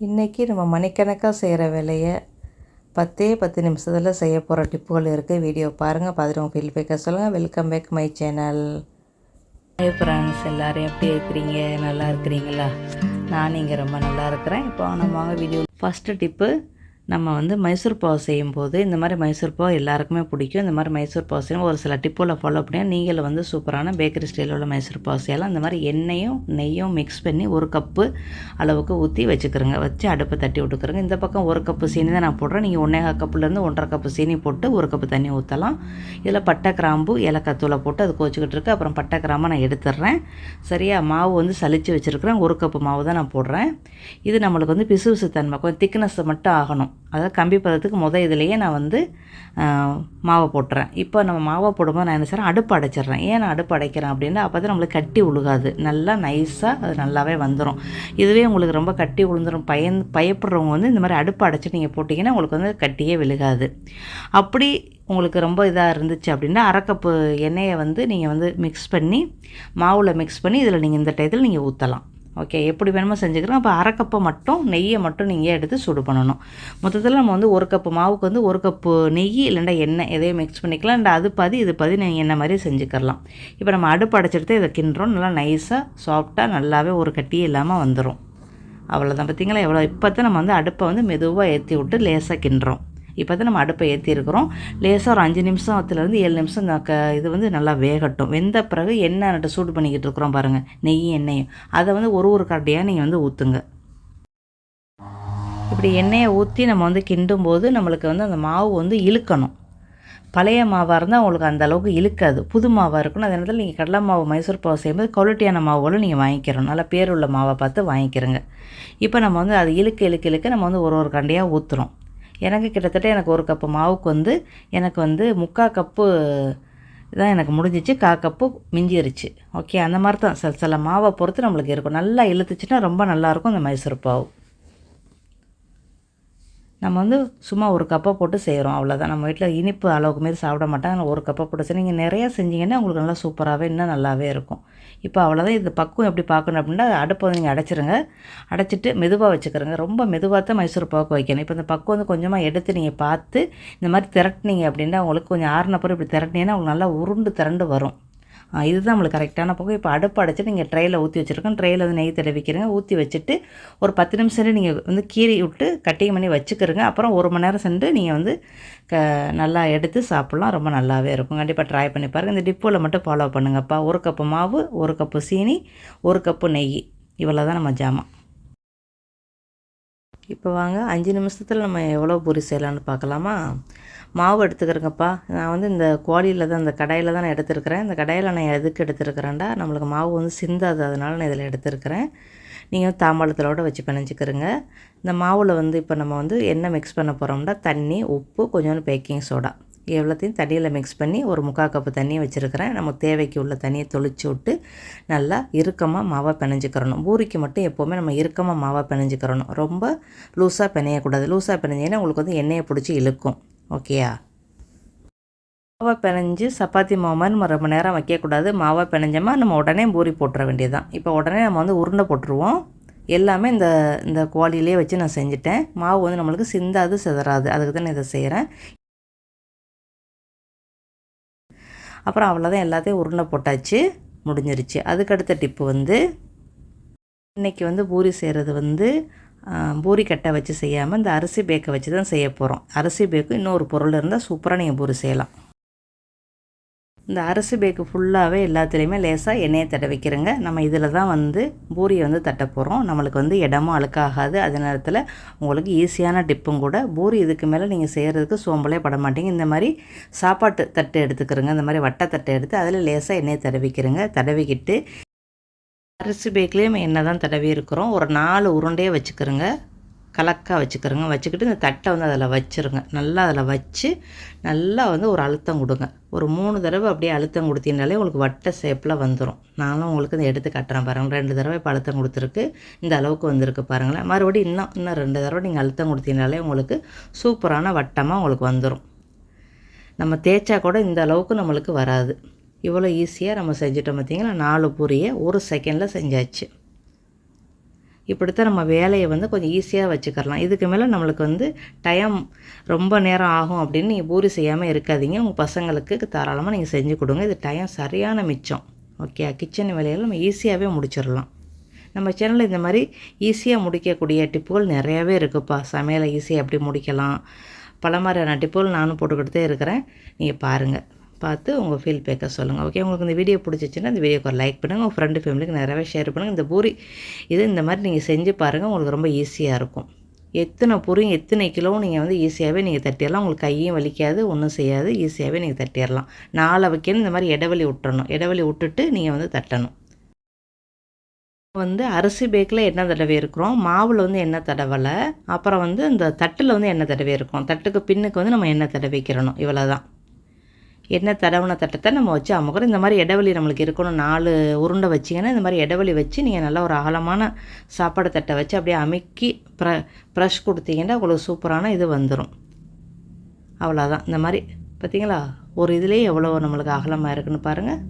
இன்றைக்கி நம்ம மணிக்கணக்காக செய்கிற வேலையை பத்தே பத்து நிமிஷத்தில் செய்ய போகிற டிப்புகள் இருக்குது வீடியோ பாருங்கள் பார்த்துட்டு உங்கள் ஃபீல் பேக்க சொல்லுங்கள் welcome back my channel hi friends எல்லோரும் எப்படி இருக்கிறீங்க? நல்லா இருக்கிறீங்களா? நான் இங்கே ரொம்ப நல்லா இருக்கிறேன். இப்போ நம்ம வீடியோ ஃபஸ்ட்டு டிப்பு நம்ம வந்து மைசூர் பாவ் செய்யும்போது இந்த மாதிரி மைசூர் பாவ் எல்லாருக்குமே பிடிக்கும். இந்த மாதிரி மைசூர் பாவ் செய்யும் ஒரு சில டிப்பில் ஃபாலோ பண்ணியா நீங்கள் வந்து சூப்பரான பேக்கரி ஸ்டைலில் உள்ள மைசூர் பாவ் செய்யலாம். இந்த மாதிரி எண்ணெயும் நெய்யும் மிக்ஸ் பண்ணி ஒரு கப்பு அளவுக்கு ஊற்றி வச்சுக்கிறோங்க. வச்சு அடுப்பை தட்டி விட்டுக்கிறோங்க. இந்த பக்கம் ஒரு கப்பு சீனி தான் நான் போடுறேன். நீங்கள் ஒன்றே கப்புலேருந்து ஒன்றரை கப்பு சீனி போட்டு ஒரு கப்பு தண்ணி ஊற்றலாம் இதில் பட்டை கிராம்பு ஏலக்காய் தூளை போட்டு அது கோச்சிக்கிட்டு இருக்கு. அப்புறம் பட்டை கிராம்பை நான் எடுத்துடுறேன். சரியா மாவு வந்து சளிச்சு வச்சுருக்கிறேன். ஒரு கப்பு மாவு தான் நான் போடுறேன். இது நம்மளுக்கு வந்து பிசு பிசு தன்மை கொஞ்சம் திக்னஸ் மட்டும் ஆகணும். அதாவது கம்பி பதத்துக்கு முத இதுலேயே நான் வந்து மாவை போட்டுறேன். இப்போ நம்ம மாவை போடும்போது நான் என்ன செய்கிறேன் அடுப்பு அடைச்சிட்றேன். ஏன் நான் அடுப்பு அடைக்கிறேன் அப்படின்னா அப்போ தான் நம்மளுக்கு கட்டி உழுகாது. நல்லா நைஸாக அது நல்லாவே வந்துடும் இதுவே உங்களுக்கு ரொம்ப கட்டி உளுந்துடும் பயன் பயப்படுறவங்க வந்து இந்த மாதிரி அடுப்பு அடைச்சி நீங்கள் போட்டிங்கன்னா உங்களுக்கு வந்து கட்டியே விழுகாது. அப்படி உங்களுக்கு ரொம்ப இதாக இருந்துச்சு அப்படின்னா அரைக்கப்பு எண்ணெயை வந்து நீங்கள் வந்து மிக்ஸ் பண்ணி மாவில் மிக்ஸ் பண்ணி இதில் நீங்கள் இந்த டயத்தில் நீங்கள் ஊற்றலாம் ஓகே எப்படி வேணுமோ செஞ்சுக்கிறோம் அப்போ அரை கப்பை மட்டும் நெய்யை மட்டும் நீங்கள் எடுத்து சூடு பண்ணணும். மொத்தத்தில் நம்ம வந்து ஒரு கப்பு மாவுக்கு வந்து ஒரு கப்பு நெய் இல்லைண்டா எண்ணெய் எதையும் மிக்ஸ் பண்ணிக்கலாம். இல்லை அது பதி இது பதி நீங்கள் என்ன மாதிரி செஞ்சுக்கலாம். இப்போ நம்ம அடுப்பு அடைச்சிட்டு இதை கிண்டுறோம். நல்லா நைஸாக சாஃப்டாக நல்லாவே ஒரு கட்டியே இல்லாமல் வந்துடும் அவ்வளோதான் பார்த்திங்களா எவ்வளோ இப்போ தான் நம்ம வந்து அடுப்பை வந்து மெதுவாக ஏற்றி விட்டு லேசாக கிண்டுறோம். இப்போ தான் நம்ம அடுப்பை ஏற்றிருக்கிறோம் லேசாக ஒரு அஞ்சு நிமிஷத்துலேருந்து ஏழு நிமிஷம் க இது வந்து நல்லா வேகட்டும். வெந்த பிறகு எண்ணெய் நட்டு சூடு பண்ணிக்கிட்டு இருக்கிறோம் பாருங்கள் நெய் எண்ணெயும். அதை வந்து ஒரு ஒரு கட்டையாக நீங்கள் வந்து ஊற்றுங்க இப்படி எண்ணெயை ஊற்றி நம்ம வந்து கிண்டும் போது நம்மளுக்கு வந்து அந்த மாவு வந்து இழுக்கணும். பழைய மாவாக இருந்தால் உங்களுக்கு அந்த அளவுக்கு இழுக்காது. புது மாவாக இருக்கணும். அதே நேரத்தில் நீங்கள் கடலை மாவு மைசூர் பாவு செய்யும்போது குவாலிட்டியான மாவுகளும் நீங்கள் வாங்கிக்கிறோம் நல்லா பேர் உள்ள மாவை பார்த்து வாங்கிக்கிறோங்க. இப்போ நம்ம வந்து அது இழுக்க இழுக்க இழுக்க நம்ம வந்து ஒரு ஒரு கண்டையாக ஊற்றுறோம் எனக்கு கிட்டத்தட்ட எனக்கு ஒரு கப்பு மாவுக்கு வந்து எனக்கு வந்து முக்கால் கப்பு தான் எனக்கு முடிஞ்சிச்சு. கா கப்பு மிஞ்சிருச்சு ஓகே அந்த மாதிரி தான் சில சில மாவை பொறுத்து நம்மளுக்கு இருக்கும். நல்லா இழுத்துச்சுன்னா ரொம்ப நல்லாயிருக்கும் அந்த மைசூர் பாவு. நம்ம வந்து சும்மா ஒரு கப்பை போட்டு செய்கிறோம் அவ்வளோதான் நம்ம வீட்டில் இனிப்பு அளவுக்கு மாரி சாப்பிட மாட்டாங்க. ஒரு கப்பை போட்டு செய்ய நீங்கள் நிறையா செஞ்சீங்கன்னா உங்களுக்கு நல்லா சூப்பராகவே இன்னும் நல்லாவே இருக்கும். இப்போ அவ்வளோதான் இது பக்குவம் எப்படி பார்க்கணும் அப்படின்னா அடுப்பை வந்து நீங்கள் அடைச்சிருங்க. அடைச்சிட்டு மெதுவாக வச்சுக்கிறோங்க. ரொம்ப மெதுவாக தான் மைசூர் பாக்கு வைக்கணும். இப்போ இந்த பக்குவம் வந்து கொஞ்சமாக எடுத்து நீங்கள் பார்த்து இந்த மாதிரி திரட்டினீங்க அப்படின்னா உங்களுக்கு கொஞ்சம் ஆறுன பிறகு இப்படி திரட்டினீங்கன்னா உங்களுக்கு நல்லா உருண்டு திரண்டு வரும். இதுதான் நம்மளுக்கு கரெக்டான பக்கம் இப்போ அடுப்பு அடைச்சிட்டு நீங்கள் ட்ரையில் ஊற்றி வச்சுருக்கோம். ட்ரையில் வந்து நெய் தடவிக்கிறங்க ஊற்றி வச்சுட்டு ஒரு பத்து நிமிஷம் நீங்கள் வந்து கீறி விட்டு கட்டிங் பண்ணி வச்சுக்கிறங்க அப்புறம் ஒரு மணி நேரம் சென்று நீங்கள் வந்து க நல்லா எடுத்து சாப்பிட்லாம். ரொம்ப நல்லாவே இருக்கும். கண்டிப்பாக ட்ரை பண்ணி பாருங்கள் இந்த டிப்போவில் மட்டும் ஃபாலோ பண்ணுங்கப்பா. ஒரு கப்பு மாவு ஒரு கப்பு சீனி ஒரு கப்பு நெய். இவ்வளோ தான் நம்ம ஜாமான். இப்போ வாங்க அஞ்சு நிமிஷத்தில் நம்ம எவ்வளோ பூரி செய்யலான்னு பார்க்கலாமா? மாவு எடுத்துக்கிறேங்கப்பா. நான் வந்து இந்த கோழியில் தான் இந்த கடையில் தான் நான் எடுத்துருக்கிறேன். இந்த கடையில் நான் எதுக்கு எடுத்துருக்கிறேன்டா? நம்மளுக்கு மாவு வந்து சிந்தாது அதனால் நான் இதில் எடுத்துருக்கிறேன். நீங்கள் தாம்பாளத்திலோட வச்சு பிணைஞ்சிக்கிறங்க. இந்த மாவில் வந்து இப்போ நம்ம வந்து என்ன மிக்ஸ் பண்ண போகிறோம்னா தண்ணி உப்பு கொஞ்சோண்டு பேக்கிங் சோடா எவ்வளோத்தையும் தண்ணியில் மிக்ஸ் பண்ணி ஒரு முக்கால் கப்பு தண்ணியை வச்சுருக்கிறேன். நம்ம தேவைக்கு உள்ள தண்ணியை தொளிச்சு விட்டு நல்லா இறுக்கமாக மாவை பிணைஞ்சிக்கிறணும். பூரிக்கு மட்டும் எப்போவுமே நம்ம இறுக்கமாக மாவை பிணைஞ்சிக்கிறணும். ரொம்ப லூஸாக பிணையக்கூடாது. லூஸாக பிணைஞ்சிங்கன்னா உங்களுக்கு வந்து எண்ணெயை பிடிச்சி இழுக்கும். ஓகேயா? மாவை பிணைஞ்சு சப்பாத்தி மாவு மாதிரி நம்ம ரொம்ப நேரம் வைக்கக்கூடாது. மாவை பிணைஞ்சோமா நம்ம உடனே பூரி போட்டுற வேண்டியது தான் இப்போ உடனே நம்ம வந்து உருண்டை போட்டுருவோம். எல்லாமே இந்த இந்த குவாலிலே வச்சு நான் செஞ்சுட்டேன். மாவு வந்து நம்மளுக்கு சிந்தாது சிதறாது. அதுக்கு தான் நான் இதை செய்கிறேன் அப்புறம் அவ்வளோதான் எல்லாத்தையும் உருண்டை போட்டாச்சு முடிஞ்சிருச்சு. அதுக்கடுத்த டிப்பு வந்து இன்றைக்கி வந்து பூரி செய்கிறது வந்து பூரி கட்டை வச்சு செய்யாமல் இந்த அரிசி பேக்கை வச்சு தான் செய்ய போகிறோம் அரிசி பேக்கு இன்னொரு பொருள் இருந்தால் சூப்பராக நீங்கள் பூரி செய்யலாம். இந்த அரிசி பேக்கு ஃபுல்லாகவே எல்லாத்துலேயுமே லேசாக எண்ணெயை தடவிக்கிறங்க நம்ம இதில் தான் வந்து பூரியை வந்து தட்ட போகிறோம் நம்மளுக்கு வந்து இடமும் அழுக்காகாது. அதே நேரத்தில் உங்களுக்கு ஈஸியான டிப்பும் கூட பூரி இதுக்கு மேலே நீங்கள் செய்கிறதுக்கு சோம்பலே பட மாட்டீங்க. இந்த மாதிரி சாப்பாட்டு தட்டு எடுத்துக்கிறோங்க. இந்த மாதிரி வட்டை தட்டை எடுத்து அதில் லேசாக எண்ணெயை தடவிக்கிறங்க தடவிக்கிட்டு அரிசி பேக்லேயும் எண்ணெய் தான் தடவி இருக்கிறோம். ஒரு நாலு உருண்டையே வச்சுக்கிறோங்க. கலக்காக வச்சுக்கிறோங்க. வச்சுக்கிட்டு இந்த தட்டை வந்து அதில் வச்சுருங்க. நல்லா அதில் வச்சு நல்லா வந்து ஒரு அழுத்தம் கொடுங்க. ஒரு மூணு தடவை அப்படியே அழுத்தம் கொடுத்தீங்கனாலே உங்களுக்கு வட்ட ஷேப்பில் வந்துடும் நானும் உங்களுக்கு இந்த எடுத்து கட்டுறேன் பாருங்கள் ரெண்டு தடவை இப்போ அழுத்தம் கொடுத்துருக்கு. இந்த அளவுக்கு வந்திருக்கு பாருங்களேன். மறுபடியும் இன்னும் இன்னும் ரெண்டு தடவை நீங்கள் அழுத்தம் கொடுத்தீங்கனாலே உங்களுக்கு சூப்பரான வட்டமாக உங்களுக்கு வந்துடும் நம்ம தேய்ச்சா கூட இந்த அளவுக்கு நம்மளுக்கு வராது. இவ்வளோ ஈஸியாக நம்ம செஞ்சிட்டோம் பார்த்திங்களா? நாலு பூரியை ஒரு செகண்டில் செஞ்சாச்சு. இப்படித்தான் நம்ம வேலையை வந்து கொஞ்சம் ஈஸியாக வச்சுக்கலாம் இதுக்கு மேலே நம்மளுக்கு வந்து டைம் ரொம்ப நேரம் ஆகும் அப்படின்னு நீங்கள் பூரி செய்யாமல் இருக்காதீங்க. உங்கள் பசங்களுக்கு தாராளமாக நீங்கள் செஞ்சு கொடுங்க. இது டைம் சரியான மிச்சம். ஓகே கிச்சன் வேலையில் நம்ம ஈஸியாகவே முடிச்சிடலாம். நம்ம சேனலில் இந்த மாதிரி ஈஸியாக முடிக்கக்கூடிய டிப்புகள் நிறையாவே இருக்குப்பா. சமையலை ஈஸியாக எப்படி முடிக்கலாம்? பல மாதிரியான டிப்புகள் நானும் போட்டுக்கிட்டே இருக்கிறேன். நீங்கள் பாருங்கள் பார்த்து உங்கள் ஃபீல் பேக்க சொல்லுங்கள் ஓகே உங்களுக்கு இந்த வீடியோ பிடிச்சிச்சின்னா இந்த வீடியோக்கு ஒரு லைக் பண்ணுங்கள் உங்கள் ஃப்ரெண்டு ஃபேமிலிக்கு நிறையவே ஷேர் பண்ணுங்கள் இந்த பூரி இது இந்த மாதிரி நீங்கள் செஞ்சு பாருங்கள் உங்களுக்கு ரொம்ப ஈஸியாக இருக்கும். எத்தனை பொரியும் எத்தனை கிலோவும் நீங்கள் வந்து ஈஸியாகவே நீங்கள் தட்டிடலாம். உங்களுக்கு கையும் வலிக்காது ஒன்றும் செய்யாது. ஈஸியாகவே நீங்கள் தட்டிடலாம். நாளை வைக்கணும். இந்த மாதிரி இடைவெளி விட்டுறணும். இடைவெளி விட்டுட்டு நீங்கள் வந்து தட்டணும். வந்து அரிசி பேக்கில் எண்ணெய் தடவை இருக்கிறோம்? மாவில் வந்து எண்ணெய் தடவலை? அப்புறம் வந்து இந்த தட்டில் வந்து எண்ணெய் தடவை இருக்கும்? தட்டுக்கு பின்னுக்கு வந்து நம்ம எண்ணெய் தடவைக்கிறணும்? இவ்வளோ தான் எண்ணெய் தடவுன தட்டத்தை நம்ம வச்சு அமுக்கிறோம். இந்த மாதிரி இடைவெளி நம்மளுக்கு இருக்கணும். நாலு உருண்டை வச்சிங்கன்னா இந்த மாதிரி இடைவெளி வச்சு நீங்கள் நல்லா ஒரு அகலமான சாப்பாடு தட்டை வச்சு அப்படியே அமுக்கி ப்ர ப்ரஷ் கொடுத்தீங்கன்னா உங்களுக்கு சூப்பரான இது வந்துடும் அவ்வளோதான் இந்த மாதிரி பார்த்தீங்களா? ஒரு இதுலேயே எவ்வளோ நம்மளுக்கு அகலமாக இருக்குன்னு பாருங்கள்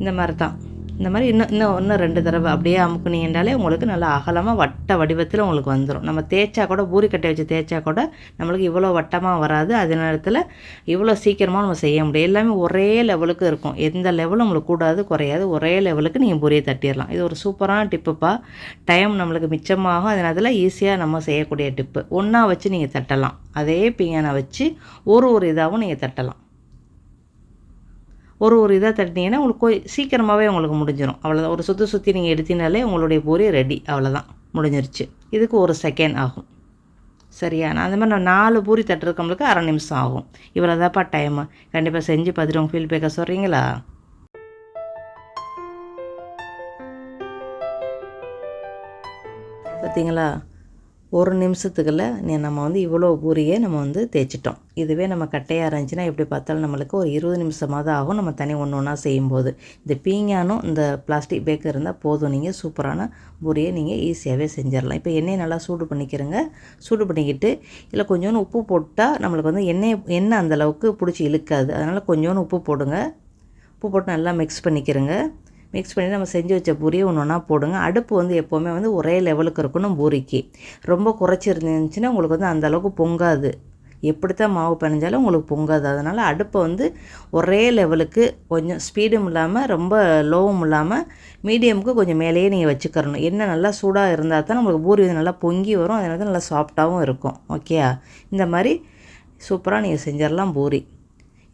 இந்த மாதிரி தான் இந்த மாதிரி இன்னும் இன்னும் இன்னும் ரெண்டு தடவை அப்படியே அமுக்குனீங்கன்றாலே உங்களுக்கு நல்லா அகலமாக வட்ட வடிவத்தில் உங்களுக்கு வந்துடும் நம்ம தேய்ச்சா கூட பூரி கட்டை வச்சு தேய்ச்சா கூட நம்மளுக்கு இவ்வளோ வட்டமாக வராது. அதே நேரத்தில் இவ்வளோ சீக்கிரமாக நம்ம செய்ய முடியும். எல்லாமே ஒரே லெவலுக்கு இருக்கும். எந்த லெவலும் உங்களுக்கு கூடாது குறையாது. ஒரே லெவலுக்கு நீங்கள் பூரியை தட்டிடலாம். இது ஒரு சூப்பரான டிப்புப்பா டைம் நம்மளுக்கு மிச்சமாகும். அதே நேரத்தில் ஈஸியாக நம்ம செய்யக்கூடிய டிப்பு ஒன்றா வச்சு நீங்கள் தட்டலாம். அதே பியானை வச்சு ஒரு ஒரு இதாகவும் நீங்கள் தட்டலாம். ஒரு ஒரு இதாக தட்டினீங்கன்னா உங்களுக்கு சீக்கிரமாகவே உங்களுக்கு முடிஞ்சிடும் அவ்வளோதான் ஒரு சுற்றி சுற்றி நீங்கள் எடுத்தினாலே உங்களுடைய பூரி ரெடி அவ்வளோதான் முடிஞ்சிருச்சு. இதுக்கு ஒரு செகண்ட் ஆகும். சரியா? நான் அந்த மாதிரி நான் நாலு பூரி தட்டுறதுக்கு அரை நிமிஷம் ஆகும். இவ்வளோ தான்ப்பா டைமு கண்டிப்பாக செஞ்சு பார்த்துட்டு உங்கள் ஃபீல் பேக்க சொல்கிறீங்களா பார்த்தீங்களா ஒரு நிமிஷத்துக்குள்ள நீ நம்ம வந்து இவ்வளோ பூரியை நம்ம வந்து தேய்ச்சிட்டோம். இதுவே நம்ம கட்டையாக இருந்துச்சுன்னா எப்படி பார்த்தாலும் நம்மளுக்கு ஒரு இருபது நிமிஷமாக தான் ஆகும். நம்ம தனி ஒன்று ஒன்றா செய்யும்போது. இந்த பீங்கானும் இந்த பிளாஸ்டிக் பேக் இருந்தால் போதும். நீங்கள் சூப்பரான பூரியை நீங்கள் ஈஸியாகவே செஞ்சிடலாம். இப்போ எண்ணெயை நல்லா சூடு பண்ணிக்கிறங்க. சூடு பண்ணிக்கிட்டு இல்லை கொஞ்சோண்டு உப்பு போட்டால் நம்மளுக்கு வந்து எண்ணெய் எண்ணெய் அந்தளவுக்கு பிடிச்சி இழுக்காது. அதனால் கொஞ்சோண்டு உப்பு போடுங்க. உப்பு போட்டு நல்லா மிக்ஸ் பண்ணிக்கிறங்க. மிக்ஸ் பண்ணி நம்ம செஞ்சு வச்ச பூரியை ஒன்று ஒன்றா போடுங்க. அடுப்பு வந்து எப்போவுமே வந்து ஒரே லெவலுக்கு இருக்கணும் பூரிக்கு. ரொம்ப குறைச்சிருந்துச்சுன்னா உங்களுக்கு வந்து அந்தளவுக்கு பொங்காது. எப்படித்தான் மாவு பிணைஞ்சாலும் உங்களுக்கு பொங்காது. அதனால் அடுப்பை வந்து ஒரே லெவலுக்கு கொஞ்சம் ஸ்பீடும் இல்லாமல் ரொம்ப லோவும் இல்லாமல் மீடியமுக்கு கொஞ்சம் மேலேயே நீங்கள் வச்சுக்கிறணும். எண்ணெய் நல்லா சூடாக இருந்தால் தான் நம்மளுக்கு பூரி வந்து நல்லா பொங்கி வரும். அதனால நல்லா சாஃப்டாகவும் இருக்கும். ஓகே இந்த மாதிரி சூப்பராக நீங்கள் செஞ்சிடலாம் பூரி.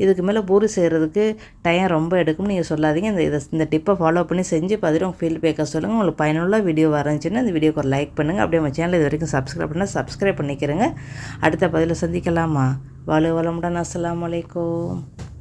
இதுக்கு மேலே பூரி செய்கிறதுக்கு டைம் ரொம்ப எடுக்கும்னு நீங்கள் சொல்லாதீங்க. இந்த இதை இந்த டிப்பை ஃபாலோ பண்ணி செஞ்சு பார்த்துட்டு உங்கள் ஃபீல் பேக்க சொல்லுங்கள் உங்களுக்கு பயனுள்ள வீடியோ வரஞ்சுன்னா இந்த வீடியோக்கு ஒரு லைக் பண்ணுங்கள் அப்படியே நம்ம சேனல் இது வரைக்கும் சப்ஸ்கிரைப் பண்ணால் சப்ஸ்கிரைப் பண்ணிக்கிறேங்க. அடுத்த பதிவில் சந்திக்கலாமா? வலு வளமுடன். அஸ்லாம் வலைக்கும்